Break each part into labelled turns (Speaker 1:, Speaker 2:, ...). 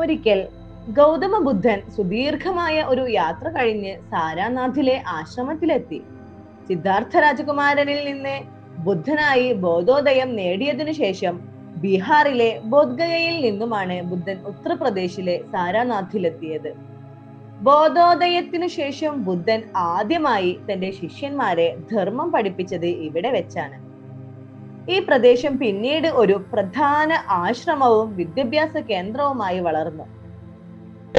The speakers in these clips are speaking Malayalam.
Speaker 1: ഒരിക്കൽ ഗൗതമ ബുദ്ധൻ സുദീർഘമായ ഒരു യാത്ര കഴിഞ്ഞ് സാരാനാഥിലെ ആശ്രമത്തിലെത്തി. സിദ്ധാർത്ഥ രാജകുമാരനിൽ നിന്ന് ബുദ്ധനായി ബോധോദയം നേടിയതിനു ശേഷം ബീഹാറിലെ ബോധ്ഗയയിൽ നിന്നുമാണ് ബുദ്ധൻ ഉത്തർപ്രദേശിലെ സാരാനാഥിലെത്തിയത്. ബോധോദയത്തിനു ശേഷം ബുദ്ധൻ ആദ്യമായി തന്റെ ശിഷ്യന്മാരെ ധർമ്മം പഠിപ്പിച്ചത് ഇവിടെ വെച്ചാണ്. ഈ പ്രദേശം പിന്നീട് ഒരു പ്രധാന ആശ്രമവും വിദ്യാഭ്യാസ കേന്ദ്രവുമായി വളർന്നു.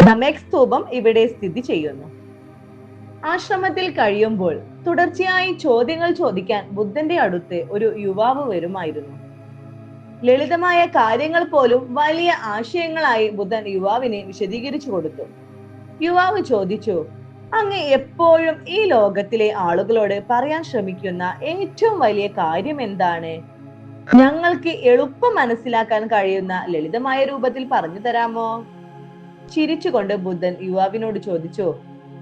Speaker 1: നമേക് സ്തൂപം ഇവിടെ സ്ഥിതി ചെയ്യുന്നു. ആശ്രമത്തിൽ കഴിയുമ്പോൾ തുടർച്ചയായി ചോദ്യങ്ങൾ ചോദിക്കാൻ ബുദ്ധന്റെ അടുത്ത് ഒരു യുവാവ് വരുമായിരുന്നു. ലളിതമായ കാര്യങ്ങൾ പോലും വലിയ ആശയങ്ങളായി ബുദ്ധൻ യുവാവിനെ വിശദീകരിച്ചു കൊടുത്തു. യുവാവ് ചോദിച്ചു അങ്ങ് എപ്പോഴും ഈ ലോകത്തിലെ ആളുകളോട് പറയാൻ ശ്രമിക്കുന്ന ഏറ്റവും വലിയ കാര്യം എന്താണ്? ഞങ്ങൾക്ക് എളുപ്പം മനസ്സിലാക്കാൻ കഴിയുന്ന ലളിതമായ രൂപത്തിൽ പറഞ്ഞു തരാമോ? ചിരിച്ചുകൊണ്ട് ബുദ്ധൻ യുവാവിനോട് ചോദിച്ചു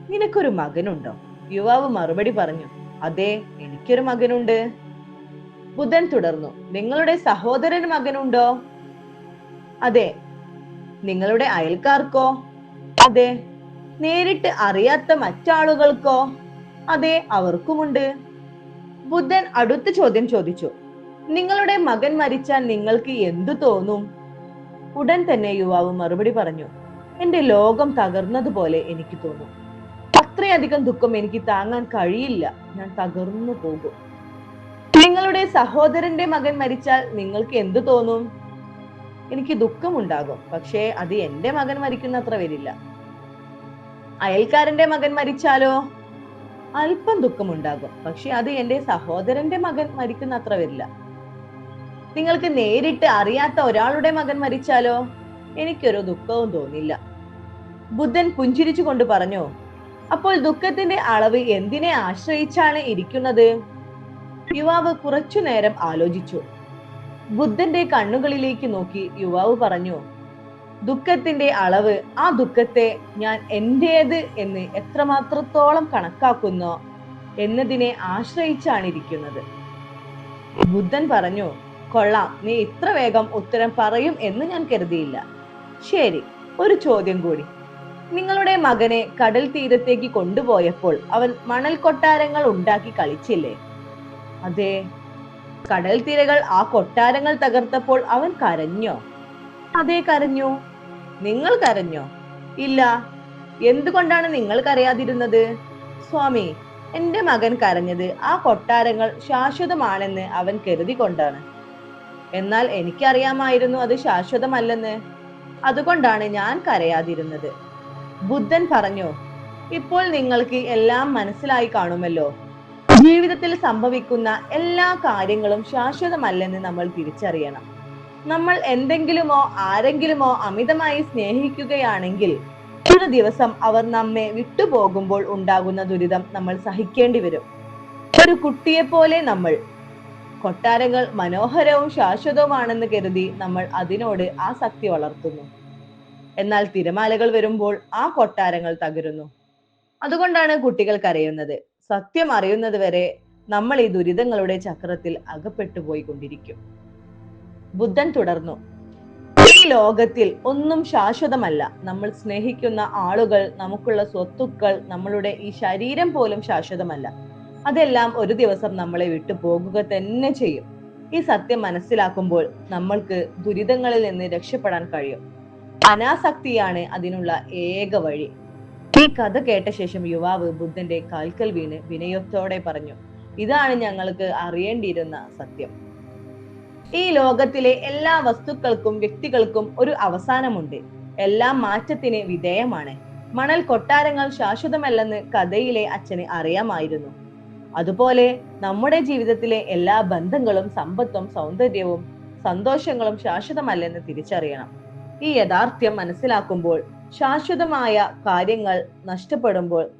Speaker 1: നിനക്കൊരു മകനുണ്ടോ? യുവാവ് മറുപടി പറഞ്ഞു അതെ എനിക്കൊരു മകനുണ്ട്. ബുദ്ധൻ തുടർന്നു നിങ്ങളുടെ സഹോദരന് മകനുണ്ടോ? അതെ. നിങ്ങളുടെ അയൽക്കാർക്കോ? അതെ. നേരിട്ട് അറിയാത്ത മറ്റാളുകൾക്കോ? അതെ അവർക്കുമുണ്ട്. ബുദ്ധൻ അടുത്ത ചോദ്യം ചോദിച്ചു നിങ്ങളുടെ മകൻ മരിച്ചാൽ നിങ്ങൾക്ക് എന്തു തോന്നും? ഉടൻ തന്നെ യുവാവ് മറുപടി പറഞ്ഞു എന്റെ ലോകം തകർന്നതുപോലെ എനിക്ക് തോന്നും. അത്രയധികം ദുഃഖം എനിക്ക് താങ്ങാൻ കഴിയില്ല. ഞാൻ തകർന്നു പോകും. നിങ്ങളുടെ സഹോദരന്റെ മകൻ മരിച്ചാൽ നിങ്ങൾക്ക് എന്തു തോന്നും? എനിക്ക് ദുഃഖമുണ്ടാകും. പക്ഷേ അത് എന്റെ മകൻ മരിക്കുന്നത്ര വരില്ല. അയൽക്കാരന്റെ മകൻ മരിച്ചാലോ? അല്പം ദുഃഖമുണ്ടാകും. പക്ഷെ അത് എന്റെ സഹോദരന്റെ മകൻ മരിക്കുന്നത്ര വരില്ല. നിങ്ങൾക്ക് നേരിട്ട് അറിയാത്ത ഒരാളുടെ മകൻ മരിച്ചാലോ? എനിക്കൊരു ദുഃഖവും തോന്നില്ല. ബുദ്ധൻ പുഞ്ചിരിച്ചുകൊണ്ട് പറഞ്ഞു അപ്പോൾ ദുഃഖത്തിന്റെ അളവ് എന്തിനെ ആശ്രയിച്ചാണ് ഇരിക്കുന്നത്? യുവാവ് കുറച്ചു നേരം ആലോചിച്ചു. ബുദ്ധന്റെ കണ്ണുകളിലേക്ക് നോക്കി യുവാവ് പറഞ്ഞു ദുഃഖത്തിന്റെ അളവ് ആ ദുഃഖത്തെ ഞാൻ എന്റേത് എന്ന് എത്രമാത്രത്തോളം കണക്കാക്കുന്നോ എന്നതിനെ ആശ്രയിച്ചാണ് ഇരിക്കുന്നത് ബുദ്ധൻ പറഞ്ഞു കൊള്ളാം. നീ ഇത്ര വേഗം ഉത്തരം പറയും എന്ന് ഞാൻ കരുതിയില്ല. ശരി ഒരു ചോദ്യം കൂടി. നിങ്ങളുടെ മകനെ കടൽ തീരത്തേക്ക് കൊണ്ടുപോയപ്പോൾ അവൻ മണൽ കൊട്ടാരങ്ങൾ ഉണ്ടാക്കി കളിച്ചില്ലേ? അതെ. കടൽ തീരകൾ ആ കൊട്ടാരങ്ങൾ തകർത്തപ്പോൾ അവൻ കരഞ്ഞോ? അതെ കരഞ്ഞു. നിങ്ങൾ കരഞ്ഞോ? ഇല്ല. എന്തുകൊണ്ടാണ് നിങ്ങൾ കരയാതിരുന്നത്? സ്വാമി എന്റെ മകൻ കരഞ്ഞത് ആ കൊട്ടാരങ്ങൾ ശാശ്വതമാണെന്ന് അവൻ കരുതിക്കൊണ്ടാണ്. എന്നാൽ എനിക്കറിയാമായിരുന്നു അത് ശാശ്വതമല്ലെന്ന്. അതുകൊണ്ടാണ് ഞാൻ കരയാതിരുന്നത്. ബുദ്ധൻ പറഞ്ഞു ഇപ്പോൾ നിങ്ങൾക്ക് എല്ലാം മനസ്സിലായി കാണുമല്ലോ. ജീവിതത്തിൽ സംഭവിക്കുന്ന എല്ലാ കാര്യങ്ങളും ശാശ്വതമല്ലെന്ന് നമ്മൾ തിരിച്ചറിയണം. നമ്മൾ എന്തെങ്കിലുമോ ആരെങ്കിലുമോ അമിതമായി സ്നേഹിക്കുകയാണെങ്കിൽ ഒരു ദിവസം അവർ നമ്മെ വിട്ടുപോകുമ്പോൾ ഉണ്ടാകുന്ന ദുരിതം നമ്മൾ സഹിക്കേണ്ടി വരും. ഒരു കുട്ടിയെ പോലെ നമ്മൾ കൊട്ടാരങ്ങൾ മനോഹരവും ശാശ്വതവുമാണെന്ന് കരുതി നമ്മൾ അതിനോട് ആ ആസക്തി വളർത്തുന്നു. എന്നാൽ തിരമാലകൾ വരുമ്പോൾ ആ കൊട്ടാരങ്ങൾ തകരുന്നു. അതുകൊണ്ടാണ് കുട്ടികൾ കരയുന്നത്. സത്യം അറിയുന്നത് വരെ നമ്മൾ ഈ ദുരിതങ്ങളുടെ ചക്രത്തിൽ അകപ്പെട്ടു പോയിക്കൊണ്ടിരിക്കും. ബുദ്ധൻ തുടർന്നു ഈ ലോകത്തിൽ ഒന്നും ശാശ്വതമല്ല. നമ്മൾ സ്നേഹിക്കുന്ന ആളുകൾ നമുക്കുള്ള സ്വത്തുക്കൾ നമ്മളുടെ ഈ ശരീരം പോലും ശാശ്വതമല്ല. അതെല്ലാം ഒരു ദിവസം നമ്മളെ വിട്ടു പോകുക തന്നെ ചെയ്യും. ഈ സത്യം മനസ്സിലാക്കുമ്പോൾ നമ്മൾക്ക് ദുരിതങ്ങളിൽ നിന്ന് രക്ഷപ്പെടാൻ കഴിയും. അനാസക്തിയാണ് അതിനുള്ള ഏക വഴി. ഈ കഥ കേട്ട ശേഷം യുവാവ് ബുദ്ധന്റെ കാൽക്കൽ വീണ് വിനയത്തോടെ പറഞ്ഞു ഇതാണ് ഞങ്ങൾക്ക് അറിയേണ്ടിയിരുന്ന സത്യം. ഈ ലോകത്തിലെ എല്ലാ വസ്തുക്കൾക്കും വ്യക്തികൾക്കും ഒരു അവസാനമുണ്ട്. എല്ലാം മാറ്റത്തിന് വിധേയമാണ്. മണൽ കൊട്ടാരങ്ങൾ ശാശ്വതമല്ലെന്ന് കഥയിലെ അച്ഛന് അറിയാമായിരുന്നു. അതുപോലെ നമ്മുടെ ജീവിതത്തിലെ എല്ലാ ബന്ധങ്ങളും സമ്പത്തും സൗന്ദര്യവും സന്തോഷങ്ങളും ശാശ്വതമല്ലെന്ന് തിരിച്ചറിയണം. ഈ യഥാർത്ഥ്യം മനസ്സിലാക്കുമ്പോൾ ശാശ്വതമായ കാര്യങ്ങൾ നഷ്ടപ്പെടുമ്പോൾ